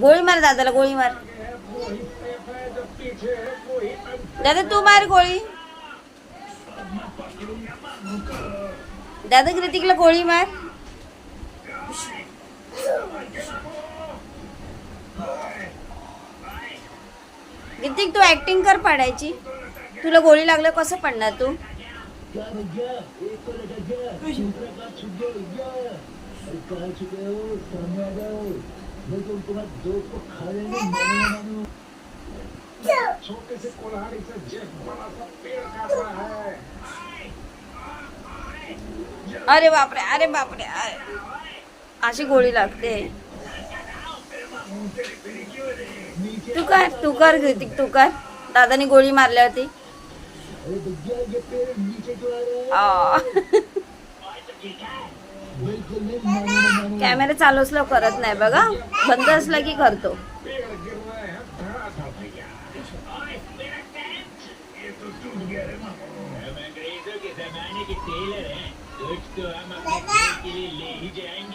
गोळी मार दादाला गोळी मार. दादा तू मार गोळी. दादा कृतिकला गोळी मार. कृतिक तू ऍक्टिंग कर पाडायची. तुला गोळी लागलं कसं पडणार तू? छोटे से कुल्हाड़ी से बड़ा सा पेड़ काट रहा है अरे बापरे अरे बापरे अरे. अशी गोळी लागते तू कर तू कर कृतिक तू कर दादानी गोळी मारल्यावरती आ. कॅमेरा चालू असलं करत नाही बघा. बंद असला की करतो. जमाने के टेलर हैं कुछ तो हम अपने के लिए ले ही जाएंगे